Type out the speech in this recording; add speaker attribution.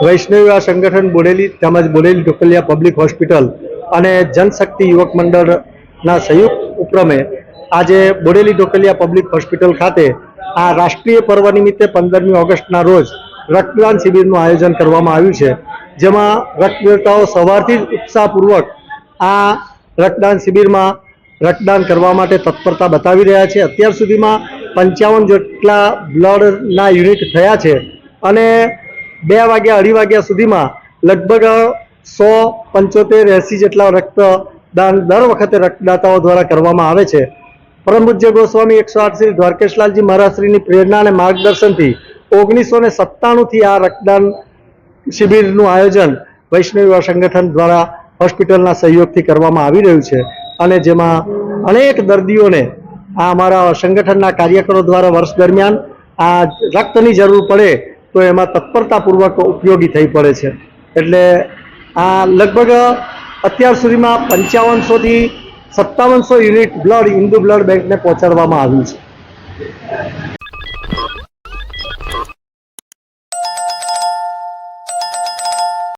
Speaker 1: વૈષ્ણવ સંગઠન બોડેલી તેમજ Bodeli ટોકલિયા public hospital અને જનશક્તિ યુવક મંડળના સંયુક્ત ઉપક્રમે આજે બોડેલી ઢોકલિયા પબ્લિક હોસ્પિટલ ખાતે આ રાષ્ટ્રીય પર્વ નિમિત્તે પંદરમી ઓગસ્ટના રોજ રક્તદાન શિબિરનું આયોજન કરવામાં આવ્યું છે. જેમાં રક્તદાતાઓ સવારથી જ ઉત્સાહપૂર્વક આ રક્તદાન શિબિરમાં રક્તદાન કરવા માટે તત્પરતા બતાવી રહ્યા છે. અત્યાર સુધીમાં પંચાવન જેટલા બ્લડના યુનિટ થયા છે અને બે વાગ્યા અઢી વાગ્યા સુધીમાં લગભગ સો પંચોતેર એંસી જેટલા રક્તદાન દર વખતે રક્તદાતાઓ દ્વારા કરવામાં આવે છે. પરમ પૂજ્ય ગોસ્વામી એકસો આઠ શ્રી દ્વારકેશલાલજી મહારાજશ્રીની પ્રેરણા અને માર્ગદર્શનથી ઓગણીસો ને સત્તાણુંથી આ રક્તદાન શિબિરનું આયોજન વૈષ્ણવ સંગઠન દ્વારા હોસ્પિટલના સહયોગથી કરવામાં આવી રહ્યું છે અને જેમાં અનેક દર્દીઓને આ અમારા સંગઠનના કાર્યકરો દ્વારા વર્ષ દરમિયાન આ રક્તની જરૂર પડે તો એમાં તત્પરતાપૂર્વક ઉપયોગી થઈ પડે છે. એટલે લગભગ અત્યાર સુધીમાં પંચાવનસોથી સત્તાવનસો યુનિટ બ્લડ હિન્દુ બ્લડ બેંકને પહોંચાડવામાં આવ્યું છે.